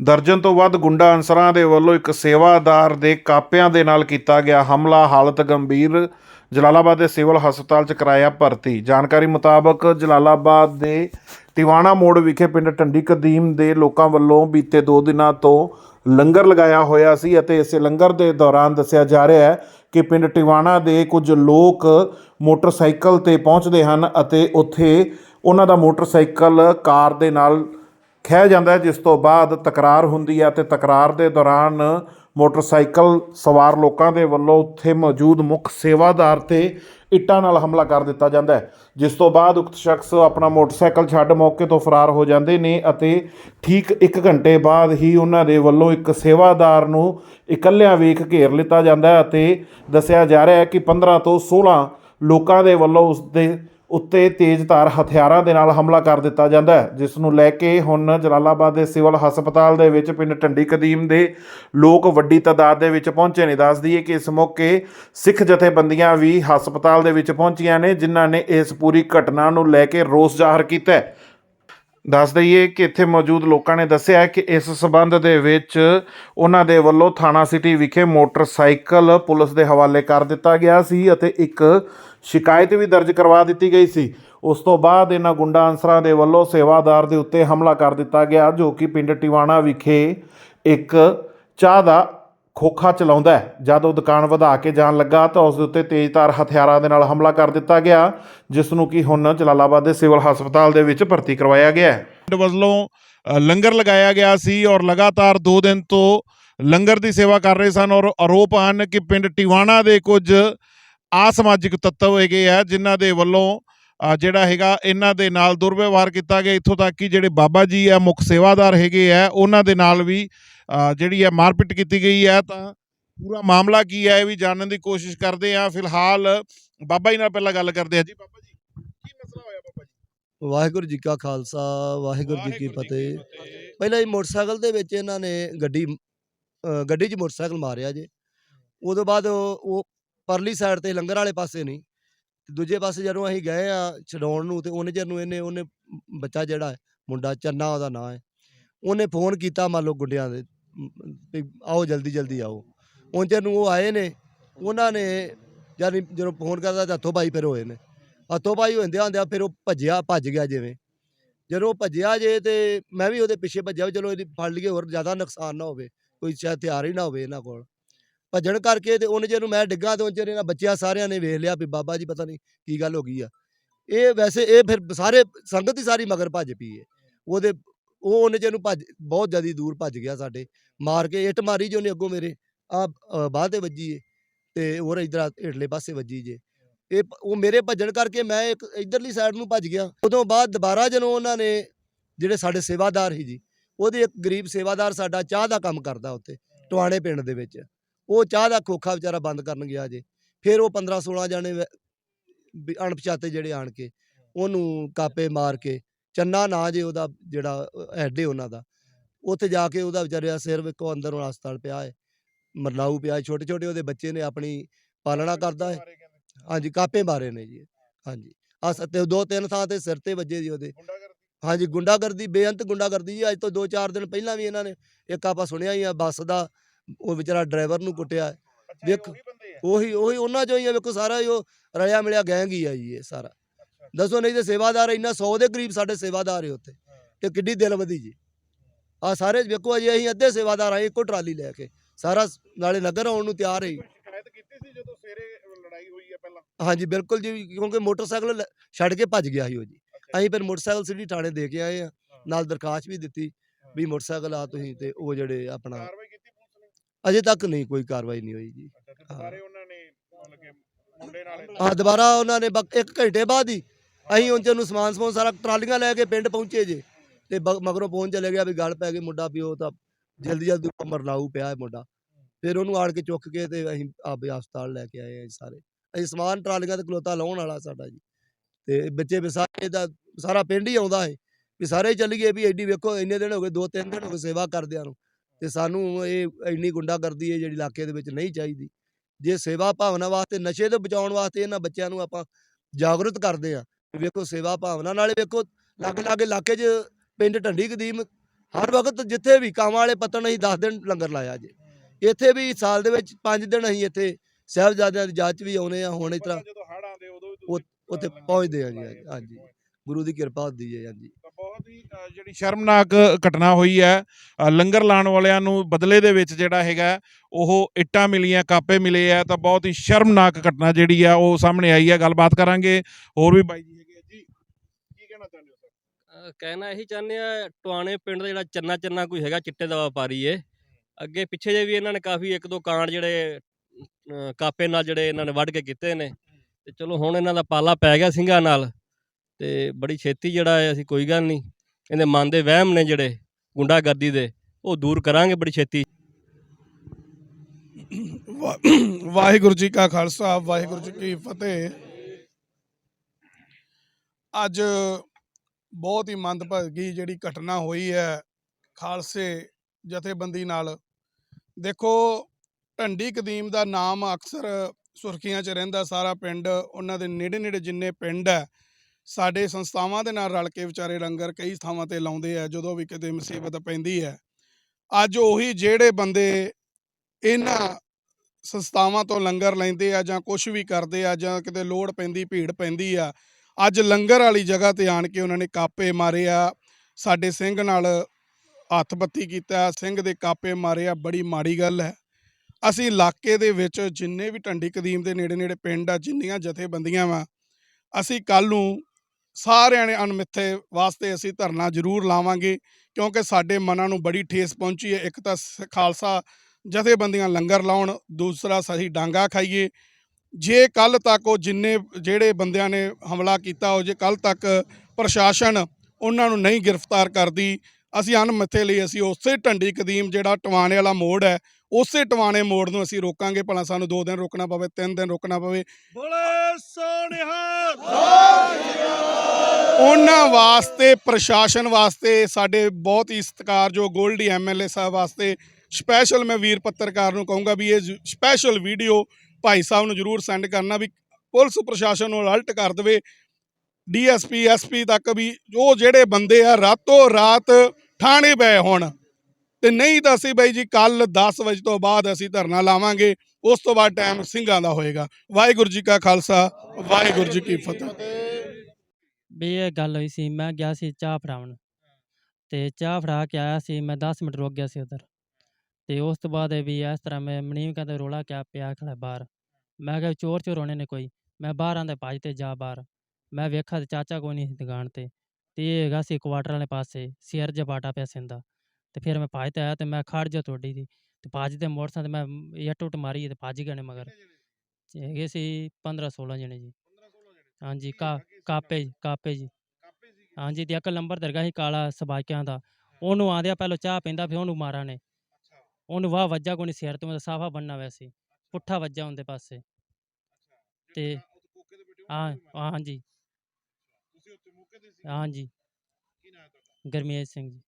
ਦਰਜਨ ਤੋਂ ਵੱਧ ਗੁੰਡਾ ਅਨਸਰਾਂ ਦੇ ਵੱਲੋਂ ਇੱਕ ਸੇਵਾਦਾਰ ਦੇ ਕਾਪਿਆਂ ਦੇ ਨਾਲ ਕੀਤਾ ਗਿਆ ਹਮਲਾ, ਹਾਲਤ ਗੰਭੀਰ। ਜਲਾਲਾਬਾਦ ਦੇ ਸਿਵਲ ਹਸਪਤਾਲ 'ਚ ਕਰਾਇਆ ਭਰਤੀ। ਜਾਣਕਾਰੀ ਮੁਤਾਬਕ ਜਲਾਲਾਬਾਦ ਦੇ ਟਿਵਾਣਾ ਮੋੜ ਵਿਖੇ ਪਿੰਡ ਟੰਡੀ ਕਦੀਮ ਦੇ ਲੋਕਾਂ ਵੱਲੋਂ ਬੀਤੇ 2 ਦਿਨਾਂ ਤੋਂ ਲੰਗਰ ਲਗਾਇਆ ਹੋਇਆ ਸੀ ਅਤੇ ਇਸੇ ਲੰਗਰ ਦੇ ਦੌਰਾਨ ਦੱਸਿਆ ਜਾ ਰਿਹਾ ਹੈ ਕਿ ਪਿੰਡ ਟਿਵਾਣਾ ਦੇ ਕੁਝ ਲੋਕ ਮੋਟਰਸਾਈਕਲ ਤੇ ਪਹੁੰਚਦੇ ਹਨ ਅਤੇ ਉੱਥੇ ਉਹਨਾਂ ਦਾ ਮੋਟਰਸਾਈਕਲ, ਕਾਰ ਦੇ ਨਾਲ ਖਹਿ ਜਾਂਦਾ ਹੈ, ਜਿਸ ਤੋਂ ਬਾਅਦ ਤਕਰਾਰ ਹੁੰਦੀ ਹੈ ਤੇ ਤਕਰਾਰ ਦੇ ਦੌਰਾਨ ਮੋਟਰਸਾਈਕਲ ਸਵਾਰ ਲੋਕਾਂ ਦੇ ਵੱਲੋਂ ਉੱਥੇ ਮੌਜੂਦ ਮੁੱਖ ਸੇਵਾਦਾਰ ਤੇ ਇੱਟਾਂ ਨਾਲ ਹਮਲਾ ਕਰ ਦਿੱਤਾ ਜਾਂਦਾ ਹੈ, ਜਿਸ ਤੋਂ ਬਾਅਦ ਉਕਤ ਸ਼ਖਸ ਆਪਣਾ ਮੋਟਰਸਾਈਕਲ ਛੱਡ ਮੌਕੇ ਤੋਂ ਫਰਾਰ ਹੋ ਜਾਂਦੇ ਨੇ ਅਤੇ ਠੀਕ 1 ਘੰਟੇ ਬਾਅਦ ਹੀ ਉਹਨਾਂ ਦੇ ਵੱਲੋਂ ਇੱਕ ਸੇਵਾਦਾਰ ਨੂੰ ਇਕੱਲਿਆਂ ਵੇਖ ਘੇਰ ਲਿੱਤਾ ਜਾਂਦਾ ਹੈ ਅਤੇ ਦੱਸਿਆ ਜਾ ਰਿਹਾ ਹੈ ਕਿ 15 ਤੋਂ 16 ਲੋਕਾਂ ਦੇ ਵੱਲੋਂ ਉਸ ਦੇ ਉੱਤੇ ਤੇਜ਼ਧਾਰ ਹਥਿਆਰਾਂ ਦੇ ਨਾਲ ਹਮਲਾ ਕਰ ਦਿੱਤਾ ਜਾਂਦਾ ਹੈ, ਜਿਸ ਨੂੰ ਲੈ ਕੇ ਹੁਣ ਜਲਾਲਾਬਾਦ ਦੇ ਸਿਵਲ ਹਸਪਤਾਲ ਦੇ ਵਿੱਚ ਪਿੰਡ ਢੰਡੀ ਕਦੀਮ ਦੇ ਲੋਕ ਵੱਡੀ ਤਾਦਾਦ ਦੇ ਵਿੱਚ ਪਹੁੰਚੇ ਨੇ। ਦੱਸ ਦਈਏ ਕਿ ਇਸ ਮੌਕੇ ਸਿੱਖ ਜਥੇਬੰਦੀਆਂ ਵੀ ਹਸਪਤਾਲ ਦੇ ਵਿੱਚ ਪਹੁੰਚੀਆਂ ਨੇ, ਜਿਨ੍ਹਾਂ ਨੇ ਇਸ ਪੂਰੀ ਘਟਨਾ ਨੂੰ ਲੈ ਕੇ ਰੋਸ ਜ਼ਾਹਰ ਕੀਤਾ ਹੈ। ਦੱਸ ਦਈਏ ਕਿ ਇੱਥੇ ਮੌਜੂਦ ਲੋਕਾਂ ਨੇ ਦੱਸਿਆ ਕਿ ਇਸ ਸਬੰਧ ਦੇ ਵਿੱਚ ਉਹਨਾਂ ਦੇ ਵੱਲੋਂ ਥਾਣਾ ਸਿਟੀ ਵਿਖੇ ਮੋਟਰਸਾਈਕਲ ਪੁਲਿਸ ਦੇ ਹਵਾਲੇ ਕਰ ਦਿੱਤਾ ਗਿਆ ਸੀ ਅਤੇ ਇੱਕ ਸ਼ਿਕਾਇਤ ਵੀ ਦਰਜ ਕਰਵਾ ਦਿੱਤੀ ਗਈ ਸੀ। ਉਸ ਤੋਂ ਬਾਅਦ ਇਹਨਾਂ ਗੁੰਡਾ ਅਨਸਰਾਂ ਦੇ ਵੱਲੋਂ ਸੇਵਾਦਾਰ ਦੇ ਉੱਤੇ ਹਮਲਾ ਕਰ ਦਿੱਤਾ ਗਿਆ, ਜੋ ਕਿ ਪਿੰਡ ਟਿਵਾਣਾ ਵਿਖੇ ਇੱਕ ਚਾਹ ਦਾ ਖੋਖਾ ਚਲਾਉਂਦਾ ਹੈ। ਜਦ ਉਹ ਦੁਕਾਨ ਵਧਾ ਕੇ ਜਾਣ ਲੱਗਾ ਤਾਂ ਉਸ ਦੇ ਉੱਤੇ ਤੇਜ਼ਧਾਰ ਹਥਿਆਰਾਂ ਦੇ ਨਾਲ ਹਮਲਾ ਕਰ ਦਿੱਤਾ ਗਿਆ, ਜਿਸ ਨੂੰ ਕਿ ਹੁਣ ਜਲਾਲਾਬਾਦ ਦੇ ਸਿਵਲ ਹਸਪਤਾਲ ਦੇ ਵਿੱਚ ਭਰਤੀ ਕਰਵਾਇਆ ਗਿਆ ਹੈ। ਪਿੰਡ ਵੱਲੋਂ ਲੰਗਰ ਲਗਾਇਆ ਗਿਆ ਸੀ ਔਰ ਲਗਾਤਾਰ 2 ਦਿਨ ਤੋਂ ਲੰਗਰ ਦੀ ਸੇਵਾ ਕਰ ਰਹੇ ਸਨ ਔਰ ਆਰੋਪ ਹਨ ਕਿ ਪਿੰਡ ਟਿਵਾਣਾ ਦੇ ਕੁਝ ਆਸਮਾਜਿਕ ਤੱਤਵ ਹੈਗੇ ਆ, ਜਿਨ੍ਹਾਂ ਦੇ ਵੱਲੋਂ ਜਿਹੜਾ ਹੈਗਾ ਇਹਨਾਂ ਦੇ ਨਾਲ ਦੁਰਵਿਵਹਾਰ ਕੀਤਾ ਗਿਆ। ਇੱਥੋਂ ਤੱਕ ਕਿ ਜਿਹੜੇ ਬਾਬਾ ਜੀ ਆ, ਮੁੱਖ ਸੇਵਾਦਾਰ ਹੈਗੇ ਆ, ਉਹਨਾਂ ਦੇ ਨਾਲ ਵੀ ਜਿਹੜੀ ਹੈ ਮਾਰਪਿਟ ਕੀਤੀ ਗਈ ਹੈ ਤਾਂ ਪੂਰਾ ਮਾਮਲਾ ਕੀ ਹੈ ਇਹ ਵੀ ਜਾਣਨ ਦੀ ਕੋਸ਼ਿਸ਼ ਕਰਦੇ ਆ ਫਿਲਹਾਲ ਬਾਬਾ ਜੀ ਨਾਲ ਪਹਿਲਾਂ ਗੱਲ ਕਰਦੇ ਆ ਜੀ ਬਾਬਾ ਜੀ ਕੀ ਮਸਲਾ ਹੋਇਆ ਬਾਬਾ ਜੀ? ਵਾਹਿਗੁਰੂ ਜੀ ਕਾ ਖਾਲਸਾ ਵਾਹਿਗੁਰੂ ਜੀ ਕੀ ਫਤਿਹ। ਪਹਿਲਾਂ ਇਹ ਮੋਟਰਸਾਈਕਲ ਦੇ ਵਿੱਚ ਇਹਨਾਂ ਨੇ ਗੱਡੀ ਗੱਡੀ 'ਚ ਮੋਟਰਸਾਈਕਲ ਮਾਰਿਆ ਜੇ। ਉਦੋਂ ਬਾਅਦ ਉਹ ਪਰਲੀ ਸਾਈਡ ਤੇ ਲੰਗਰ ਵਾਲੇ ਪਾਸੇ ਨਹੀਂ ਦੂਜੇ ਪਾਸੇ ਜਦੋਂ ਅਸੀਂ ਗਏ ਆ ਛਡਾਉਣ ਨੂੰ ਤੇ ਉਹਨੇ ਨੂੰ ਇਹਨੇ ਉਹਨੇ ਬੱਚਾ ਜਿਹੜਾ ਮੁੰਡਾ ਚੰਨਾ ਉਹਦਾ ਨਾਂ ਹੈ ਉਹਨੇ ਫੋਨ ਕੀਤਾ ਮੰਨ ਲਓ ਗੁੰਡਿਆਂ ਦੇ ਵੀ ਆਓ ਜਲਦੀ ਜਲਦੀ ਆਓ। ਉਹਨਾਂ ਨੂੰ ਉਹ ਆਏ ਨੇ, ਉਹਨਾਂ ਨੇ ਜਦ ਜਦੋਂ ਫੋਨ ਕਰਦਾ ਤਾਂ ਹੱਥੋਂ ਪਾਈ ਫਿਰ ਹੋਏ ਨੇ। ਹੱਥੋਂ ਪਾਈ ਹੁੰਦਿਆਂ ਹੁੰਦਿਆਂ ਫਿਰ ਉਹ ਭੱਜਿਆ, ਭੱਜ ਗਿਆ ਜਿਵੇਂ। ਜਦੋਂ ਉਹ ਭੱਜਿਆ ਜੇ ਤੇ ਮੈਂ ਵੀ ਉਹਦੇ ਪਿੱਛੇ ਭੱਜਿਆ ਵੀ ਚਲੋ ਇਹਦੀ ਫੜ ਲਈਏ, ਹੋਰ ਜ਼ਿਆਦਾ ਨੁਕਸਾਨ ਨਾ ਹੋਵੇ, ਕੋਈ ਸ਼ਾਇਦ ਹਥਿਆਰ ਹੀ ਨਾ ਹੋਵੇ ਇਹਨਾਂ ਕੋਲ। ਭੱਜਣ ਕਰਕੇ ਤੇ ਉਹਨੇ ਜਿਹਨੂੰ ਮੈਂ ਡਿੱਗਾ ਤੇ ਉਹਨੇ ਇਹਨਾਂ ਬੱਚਿਆਂ ਸਾਰਿਆਂ ਨੇ ਵੇਖ ਲਿਆ ਵੀ ਬਾਬਾ ਜੀ ਪਤਾ ਨਹੀਂ ਕੀ ਗੱਲ ਹੋ ਗਈ ਆ। ਇਹ ਵੈਸੇ ਇਹ ਫਿਰ ਸਾਰੇ ਸੰਗਤ ਹੀ ਸਾਰੀ ਮਗਰ ਭੱਜ ਪਈ ਹੈ ਉਹਦੇ ਉਹ ਉਹਨੇ ਜਿਹਨੂੰ ਭੱਜ, ਬਹੁਤ ਜ਼ਿਆਦਾ ਦੂਰ ਭੱਜ ਗਿਆ ਸਾਡੇ, ਮਾਰ ਕੇ ਇੱਟ ਮਾਰੀ ਜੀ ਉਹਨੇ ਅੱਗੋਂ ਮੇਰੇ ਆ ਬਾਹ ਤੇ ਵੱਜੀ ਏ, ਤੇ ਹੋਰ ਇਧਰ ਹੇਠਲੇ ਪਾਸੇ ਵੱਜੀ ਜੇ। ਇਹ ਉਹ ਮੇਰੇ ਭੱਜਣ ਕਰਕੇ ਮੈਂ ਇੱਕ ਇਧਰਲੀ ਸਾਈਡ ਨੂੰ ਭੱਜ ਗਿਆ। ਉਦੋਂ ਬਾਅਦ ਦੁਬਾਰਾ ਜਦੋਂ ਉਹਨਾਂ ਨੇ ਜਿਹੜੇ ਸਾਡੇ ਸੇਵਾਦਾਰ ਸੀ ਜੀ, ਉਹਦੇ ਇੱਕ ਗਰੀਬ ਸੇਵਾਦਾਰ ਸਾਡਾ ਚਾਹ ਦਾ ਕੰਮ ਕਰਦਾ ਉੱਥੇ, ਟਵਾਣੇ ਪਿੰਡ ਦੇ ਵਿੱਚ। ਉਹ ਚਾਹ ਦਾ ਖੋਖਾ ਵਿਚਾਰਾ ਬੰਦ ਕਰਨ ਗਿਆ ਜੇ, ਫਿਰ ਉਹ 15 16 ਜਾਣੇ ਅਣਪਛਾਤੇ ਜਿਹੜੇ ਆਣ ਕੇ, ਉਹਨੂੰ ਕਾਪੇ ਮਾਰ ਕੇ ਚੰਨਾ ਨਾਂ ਜੇ ਉਹਦਾ ਜਿਹੜਾ ਹੈਡੇ ਉਹਨਾਂ ਦਾ। ਉੱਥੇ ਜਾ ਕੇ ਉਹਦਾ ਵਿਚਾਰੇ ਦਾ ਸਿਰ ਵੇਖੋ ਅੰਦਰ ਹੁਣ ਹਸਪਤਾਲ ਪਿਆ ਹੈ ਮਰਲਾਊ ਪਿਆ ਛੋਟੇ ਛੋਟੇ ਉਹਦੇ ਬੱਚੇ ਨੇ ਆਪਣੀ ਪਾਲਣਾ ਕਰਦਾ ਹੈ ਹਾਂਜੀ ਕਾਪੇ ਮਾਰੇ ਨੇ ਜੀ। ਹਾਂਜੀ ਆ ਸੱਤੇ ਦੋ ਤਿੰਨ ਥਾਂ ਤੇ ਸਿਰ ਤੇ ਵੱਜੇ ਜੀ ਉਹਦੇ। ਹਾਂਜੀ ਗੁੰਡਾਗਰਦੀ ਬੇਅੰਤ ਗੁੰਡਾਗਰਦੀ ਜੀ ਅੱਜ ਤੋਂ 2-4 ਦਿਨ ਪਹਿਲਾਂ ਵੀ ਇਹਨਾਂ ਨੇ ਇੱਕ ਆਪਾਂ ਸੁਣਿਆ ਹੀ ਆ ਬੱਸ ਦਾ ਉਹ ਵਿਚਾਰਾ ਡਰਾਈਵਰ ਨੂੰ ਕੁੱਟਿਆ। ਵੇਖੋ ਉਹੀ ਉਹੀ ਉਹਨਾਂ ਚੋਂ ਹੀ ਆ ਵੇਖੋ ਸਾਰਾ ਹੀ ਉਹ ਰਲਿਆ ਮਿਲਿਆ ਗੈਂਗ ਹੀ ਆ ਜੀ ਇਹ ਸਾਰਾ। ਦੱਸੋ ਨਹੀਂ ਤੇ ਸੇਵਾਦਾਰ ਇੰਨਾ 100 ਦੇ ਕਰੀਬ ਸਾਡੇ ਸੇਵਾਦਾਰ ਹੈ ਉੱਥੇ। ਤੇ ਕਿੱਡੀ ਦਿਲ ਵਧੀ ਜੀ। ਆ ਸਾਰੇ ਵੇਖੋ ਅਜੇ ਅਸੀਂ ਅੱਧੇ ਸੇਵਾਦਾਰ ਆਏ ਇੱਕੋ ਟਰਾਲੀ ਲੈ ਕੇ। ਸਾਰਾ ਨਾਲੇ ਨਗਰ ਆਉਣ ਨੂੰ ਤਿਆਰ ਹੈ ਜੀ। ਸ਼ਿਕਾਇਤ ਕੀਤੀ ਸੀ ਜਦੋਂ ਸਵੇਰੇ ਲੜਾਈ ਹੋਈ ਹੈ ਪਹਿਲਾਂ? ਹਾਂਜੀ ਬਿਲਕੁਲ ਜੀ ਕਿਉਂਕਿ ਮੋਟਰਸਾਈਕਲ ਛੱਡ ਕੇ ਭੱਜ ਗਿਆ ਸੀ ਉਹ ਜੀ। ਅਸੀਂ ਫਿਰ ਮੋਟਰਸਾਈਕਲ ਸਿਟੀ ਥਾਣੇ ਦੇ ਕੇ ਆਏ ਆ। ਨਾਲ ਦਰਖਾਸਤ ਵੀ ਦਿੱਤੀ ਵੀ ਮੋਟਰਸਾਈਕਲ ਆ ਤੁਸੀਂ ਤੇ ਉਹ ਜਿਹੜੇ ਆਪਣਾ ਅਜੇ ਤੱਕ ਨਹੀਂ ਕੋਈ ਕਾਰਵਾਈ ਨਹੀਂ ਹੋਈ ਜੀ। ਅੱਛਾ ਤੇ ਦੁਬਾਰੇ ਉਹਨਾਂ ਨੇ ਮਤਲਬ ਕਿ ਮੁੰਡੇ ਨਾਲ ਹਾਂ ਦੁਬਾਰਾ ਉਹਨਾਂ ਨੇ ਬਕ- ਇੱਕ ਘੰਟੇ ਬਾਅਦ ਹੀ ਅਸੀਂ ਉਹਨਾਂ ਨੂੰ ਸਮਾਨ ਸਮੂਨ ਸਾਰਾ ਟਰਾਲੀਆਂ ਲੈ ਕੇ ਪਿੰਡ ਪਹੁੰਚੇ ਜੇ, ਤੇ ਬ- ਮਗਰੋਂ ਫੋਨ ਚਲੇ ਗਿਆ ਵੀ ਗੱਲ ਪੈ ਗਈ ਮੁੰਡਾ ਪਿਓ ਤਾਂ ਜਲਦੀ ਜਲਦੀ ਉੱਪਰ ਮਰਨਾਊ ਪਿਆ ਹੈ ਮੁੰਡਾ। ਫਿਰ ਉਹਨੂੰ ਆੜ ਕੇ ਚੁੱਕ ਕੇ ਤੇ ਅਸੀਂ ਆਪੇ ਹਸਪਤਾਲ ਲੈ ਕੇ ਆਏ ਆ ਜੀ ਸਾਰੇ। ਅਸੀਂ ਸਮਾਨ ਟਰਾਲੀਆਂ ਤੇ ਖਲੋਤਾ ਲਾਉਣ ਵਾਲਾ ਸਾਡਾ ਜੀ। ਤੇ ਬੱਚੇ ਵੀ ਸਾਰੇ ਦਾ, ਸਾਰਾ ਪਿੰਡ ਹੀ ਆਉਂਦਾ ਹੈ। ਵੀ ਸਾਰੇ ਚੱਲੀਏ ਵੀ ਐਡੀ ਵੇਖੋ, ਇੰਨੇ ਦਿਨ ਹੋ ਗਏ, ਦੋ ਤਿੰਨ ਦਿਨ ਹੋ ਗਏ ਸੇਵਾ ਕਰਦਿਆਂ ਨੂੰ। ਤੇ ਸਾਨੂੰ ਇਹ ਇੰਨੀ ਗੁੰਡਾਗਰਦੀ ਹੈ ਜਿਹੜੀ ਇਲਾਕੇ ਦੇ ਵਿੱਚ ਨਹੀਂ ਚਾਹੀਦੀ। ਜੇ ਸੇਵਾ ਭਾਵਨਾ ਵਾਸਤੇ, ਨਸ਼ੇ ਤੋਂ ਬਚਾਉਣ ਵਾਸਤੇ ਇਹਨਾਂ ਬੱਚਿਆਂ ਨੂੰ ਆਪਾਂ ਜਾਗਰੂਕ ਕਰਦੇ ਆ ਵੇਖੋ ਸੇਵਾ ਭਾਵਨਾ ਨਾਲੇ ਵੇਖੋ ਲਾਗੇ ਲਾਗੇ ਇਲਾਕੇ 'ਚ ਪਿੰਡ ਢੰਡੀ ਕਦੀਮ ਹਰ ਵਕਤ ਜਿੱਥੇ ਵੀ ਕਾਮਾਂ ਵਾਲੇ ਪੱਤਣ ਅਸੀਂ 10 ਦਿਨ ਲੰਗਰ ਲਾਇਆ ਜੇ। ਇੱਥੇ ਵੀ ਸਾਲ ਦੇ ਵਿੱਚ 5 ਦਿਨ ਅਸੀਂ ਇੱਥੇ ਸਾਹਿਬਜ਼ਾਦਿਆਂ ਦੀ ਯਾਦ 'ਚ ਵੀ ਆਉਨੇ ਆ ਹੁਣ ਇਸ ਤਰ੍ਹਾਂ ਜਦੋਂ ਹੜ ਆਉਂਦੇ ਉਦੋਂ ਵੀ ਉਹ- ਤੁਸੀਂ ਉੱਥੇ ਪਹੁੰਚਦੇ ਆ ਜੀ ਹਾਂਜੀ। ਗੁਰੂ ਦੀ ਕਿਰਪਾ ਹੁੰਦੀ ਹੈ ਹਾਂਜੀ। ਬਹੁਤ ਹੀ ਜਿਹੜੀ ਸ਼ਰਮਨਾਕ ਘਟਨਾ ਹੋਈ ਹੈ ਲੰਗਰ ਲਾਉਣ ਵਾਲਿਆਂ ਨੂੰ ਬਦਲੇ ਦੇ ਵਿੱਚ ਜਿਹੜਾ ਹੈਗਾ, ਉਹ ਇੱਟਾਂ ਮਿਲੀਆਂ, ਕਾਪੇ ਮਿਲੇ ਆ, ਤਾਂ ਬਹੁਤ ਹੀ ਸ਼ਰਮਨਾਕ ਘਟਨਾ ਜਿਹੜੀ ਆ, ਉਹ ਸਾਹਮਣੇ ਆਈ ਹੈ ਗੱਲਬਾਤ ਕਰਾਂਗੇ। ਹੋਰ ਵੀ ਬਾਈ ਜੀ ਹੈਗੇ ਆ। ਜੀ, ਕੀ ਕਹਿਣਾ ਚਾਹੁੰਦੇ ਹੋ ਸਰ? ਕਹਿਣਾ ਇਹੀ ਚਾਹੁੰਦੇ ਆ, ਟਵਾਣੇ ਪਿੰਡ ਦਾ ਜਿਹੜਾ ਚੰਨਾ ਚੰਨਾ ਕੋਈ ਹੈਗਾ, ਚਿੱਟੇ ਦਾ ਵਪਾਰੀ ਏ। ਅੱਗੇ ਪਿੱਛੇ ਜੇ ਵੀ ਇਹਨਾਂ ਨੇ ਕਾਫੀ ਇੱਕ ਦੋ ਕਾਂਡ ਜਿਹੜੇ ਕਾਪੇ ਨਾਲ ਜਿਹੜੇ ਇਹਨਾਂ ਨੇ ਵੱਢ ਕੇ ਕੀਤੇ ਨੇ। ਤੇ ਚਲੋ ਹੁਣ ਇਹਨਾਂ ਦਾ ਪਾਲਾ ਪੈ ਗਿਆ ਸਿੰਘਾਂ ਨਾਲ। ਤੇ ਬੜੀ ਛੇਤੀ ਜਿਹੜਾ ਹੈ ਅਸੀਂ ਕੋਈ ਗੱਲ ਨਹੀਂ, ਇਹਦੇ ਮਨ ਦੇ ਵਹਿਮ ਨੇ ਜਿਹੜੇ ਗੁੰਡਾਗਰਦੀ ਦੇ, ਉਹ ਦੂਰ ਕਰਾਂਗੇ ਬੜੀ ਛੇਤੀ। ਵਾ- ਵਾਹਿਗੁਰੂ ਜੀ ਕਾ ਖਾਲਸਾ, ਵਾਹਿਗੁਰੂ ਜੀ ਕੀ ਫਤਿਹ। ਅੱਜ ਬਹੁਤ ਹੀ ਮੰਦਭਾਗੀ ਜਿਹੜੀ ਘਟਨਾ ਹੋਈ ਹੈ, ਖਾਲਸੇ ਜਥੇਬੰਦੀ ਨਾਲ। ਦੇਖੋ, ਢੰਡੀ ਕਦੀਮ ਦਾ ਨਾਮ ਅਕਸਰ ਸੁਰਖੀਆਂ 'ਚ ਰਹਿੰਦਾ, ਸਾਰਾ ਪਿੰਡ, ਉਹਨਾਂ ਦੇ ਨੇੜੇ ਨੇੜੇ ਜਿੰਨੇ ਪਿੰਡ ਹੈ ਸਾਡੇ ਸੰਸਥਾਵਾਂ ਦੇ ਨਾਲ ਰਲ ਕੇ ਵਿਚਾਰੇ ਲੰਗਰ ਕਈ ਥਾਵਾਂ ਤੇ ਲਾਉਂਦੇ ਆ, ਜਦੋਂ ਵੀ ਕਿਤੇ ਮੁਸੀਬਤ ਪੈਂਦੀ ਹੈ। ਅੱਜ ਉਹੀ ਜਿਹੜੇ ਬੰਦੇ ਇਹਨਾਂ ਸੰਸਥਾਵਾਂ ਤੋਂ ਲੰਗਰ ਲੈਂਦੇ ਆ ਜਾਂ ਕੁਝ ਵੀ ਕਰਦੇ ਆ ਜਾਂ ਕਿਤੇ ਲੋੜ ਪੈਂਦੀ, ਭੀੜ ਪੈਂਦੀ ਆ, ਅੱਜ ਲੰਗਰ ਵਾਲੀ ਜਗ੍ਹਾ ਤੇ ਆਣ ਕੇ ਉਹਨਾਂ ਨੇ ਕਾਪੇ ਮਾਰੇ ਆ। ਸਾਡੇ ਸਿੰਘ ਨਾਲ ਹੱਥ ਬੱਤੀ ਕੀਤਾ, ਸਿੰਘ ਦੇ ਕਾਪੇ ਮਾਰੇ ਆ, ਬੜੀ ਮਾੜੀ ਗੱਲ ਹੈ। ਅਸੀਂ ਇਲਾਕੇ ਦੇ ਵਿੱਚ ਜਿੰਨੇ ਵੀ ਢੰਡੀ ਕਦੀਮ ਦੇ ਨੇੜੇ ਨੇੜੇ ਪਿੰਡ ਆ, ਜਿੰਨੀਆਂ ਜਥੇਬੰਦੀਆਂ ਵਾ, ਅਸੀਂ ਕੱਲ ਨੂੰ ਸਾਰਿਆਂ ਨੇ ਅਣਮਿੱਥੇ ਵਾਸਤੇ ਅਸੀਂ ਧਰਨਾ ਜ਼ਰੂਰ ਲਾਵਾਂਗੇ, ਕਿਉਂਕਿ ਸਾਡੇ ਮਨਾਂ ਨੂੰ ਬੜੀ ਠੇਸ ਪਹੁੰਚੀ ਹੈ। ਇੱਕ ਤਾਂ ਸ- ਖਾਲਸਾ ਜਥੇਬੰਦੀਆਂ ਲੰਗਰ ਲਾਉਣ, ਦੂਸਰਾ ਸਹੀ ਡਾਂਗਾ ਖਾਈਏ। ਜੇ ਕੱਲ ਤੱਕ ਉਹ ਜਿੰਨੇ ਜਿਹੜੇ ਬੰਦਿਆਂ ਨੇ ਹਮਲਾ ਕੀਤਾ, ਉਹ ਜੇ ਕੱਲ ਤੱਕ ਪ੍ਰਸ਼ਾਸਨ ਉਹਨਾਂ ਨੂੰ ਨਹੀਂ ਗ੍ਰਿਫਤਾਰ ਕਰਦੀ, ਅਸੀਂ ਅਣਮਿੱਥੇ ਲਈ ਅਸੀਂ ਉਸੇ ਢੰਡੀ ਕਦੀਮ ਜਿਹੜਾ ਟਵਾਣੇ ਵਾਲਾ ਮੋੜ ਹੈ ਉਸੇ ਟਵਾਣੇ ਮੋੜ ਨੂੰ ਅਸੀਂ ਰੋਕਾਂਗੇ ਭਲਾ ਸਾਨੂੰ 2 ਦਿਨ ਰੁਕਣਾ ਪਵੇ 3 ਦਿਨ ਰੁਕਣਾ ਪਵੇ। ਬੋਲੇ ਸੋਨਿਹਾਰ ਉਹਨਾਂ ਵਾਸਤੇ ਪ੍ਰਸ਼ਾਸਨ ਵਾਸਤੇ ਸਾਡੇ ਬਹੁਤ ਹੀ ਸਤਿਕਾਰਯੋਗ ਗੋਲਡੀ ਐਮਐਲਏ ਸਾਹਿਬ ਵਾਸਤੇ ਸਪੈਸ਼ਲ ਮੈਂ ਵੀਰ ਪੱਤਰਕਾਰ ਨੂੰ ਕਹੂੰਗਾ ਵੀ ਇਹ ਸਪੈਸ਼ਲ ਵੀਡੀਓ ਭਾਈ ਸਾਹਿਬ ਨੂੰ ਜਰੂਰ ਸੈਂਡ ਕਰਨਾ ਵੀ ਪੁਲਿਸ ਪ੍ਰਸ਼ਾਸਨ ਨੂੰ ਅਲਰਟ ਕਰ ਦੇਵੇ। ਡੀਐਸਪੀ ਐਸਪੀ ਤੱਕ ਵੀ ਉਹ ਜਿਹੜੇ ਬੰਦੇ ਆ ਰਾਤੋਂ ਰਾਤ ਥਾਣੇ ਪਏ ਹੁਣ। ਤੇ ਨਹੀਂ ਤਾਂ ਅਸੀਂ ਬਾਈ ਜੀ ਕੱਲ 10 ਵਜੇ ਤੋਂ ਬਾਅਦ ਅਸੀਂ ਧਰਨਾ ਲਾਵਾਂਗੇ, ਉਸ ਤੋਂ ਬਾਅਦ ਟਾਈਮ ਸਿੰਘਾਂ ਦਾ ਹੋਏਗਾ। ਵਾਹਿਗੁਰੂ ਜੀ ਕਾ ਖਾਲਸਾ, ਵਾਹਿਗੁਰੂ ਜੀ ਕੀ ਫਤਿਹ। ਵੀ ਇਹ ਗੱਲ ਹੋਈ ਸੀ, ਮੈਂ ਗਿਆ ਸੀ ਚਾਹ ਫੜਾਉਣ। ਤੇ ਚਾਹ ਫੜਾ ਕੇ ਆਇਆ ਸੀ, ਮੈਂ 10 ਮਿੰਟ ਰੁਕ ਗਿਆ ਸੀ ਉਧਰ। ਤੇ ਉਸ ਤੋਂ ਬਾਅਦ ਵੀ ਇਸ ਤਰ੍ਹਾਂ ਮੈਂ ਮਨੀਮ ਕਹਿੰਦਾ ਰੋਲਾ ਕਿਆ ਪਿਆ ਖੜਾ ਬਾਹਰ। ਮੈਂ ਕਿਹਾ ਚੋਰ ਚੋਰ ਹੋਣੇ ਨੇ ਕੋਈ, ਮੈਂ ਬਾਹਰ ਆਂਦਾ ਭੱਜ ਤੇ ਜਾ ਬਾਹਰ। ਮੈਂ ਵੇਖਿਆ ਤੇ ਚਾਚਾ ਕੋਈ ਨਹੀਂ ਸੀ ਦੁਕਾਨ ਤੇ। ਤੇ ਇਹ ਹੈਗਾ ਸੀ ਕੁਆਟਰ ਵਾਲੇ ਪਾਸੇ, ਸਿਰ ਜਪਾਟਾ ਪਿਆ ਸਿੰਦਾ। ਤੇ ਫਿਰ ਮੈਂ ਭੱਜ ਤੇ ਆਇਆ ਤੇ ਮੈਂ ਖੜ ਜਾ ਤੁਹਾਡੀ ਦੀ ਤੇ ਭੱਜ ਦੇ ਮੋਟਰਸਾਈਕਲ ਤੇ ਮੈਂ ਇਹ ਟੁੱਟ ਮਾਰੀ ਤੇ ਭੱਜ ਗਏ ਨੇ ਮਗਰ। ਹੈਗੇ ਸੀ 15 16 ਜਣੇ ਜੀ। ਹਾਂਜੀ ਕਾ ਕਾਪੇ ਜੀ, ਕਾਪੇ ਜੀ। ਹਾਂਜੀ ਤੇ ਇੱਕ ਨੰਬਰ ਦਰਗਾ ਸੀ ਕਾਲਾ ਸਬਾਕਿਆਂ ਦਾ। ਉਹਨੂੰ ਆਂਦਿਆ ਪਹਿਲਾਂ ਚਾਹ ਪੀਂਦਾ ਫਿਰ ਉਹਨੂੰ ਮਾਰਾ ਨੇ। ਉਹਨੂੰ ਵਾਹ ਵੱਜਾ ਕੋਈ ਸਿਰ ਤੋਂ ਸਾਫਾ ਬੰਨਾ ਵੈਸੇ ਪੁੱਠਾ ਵੱਜਾ ਉਹਦੇ ਪਾਸੇ। ਤੇ ਹਾਂ ਹਾਂਜੀ। ਹਾਂਜੀ। ਗਰਮੇਜ ਸਿੰਘ ਜੀ।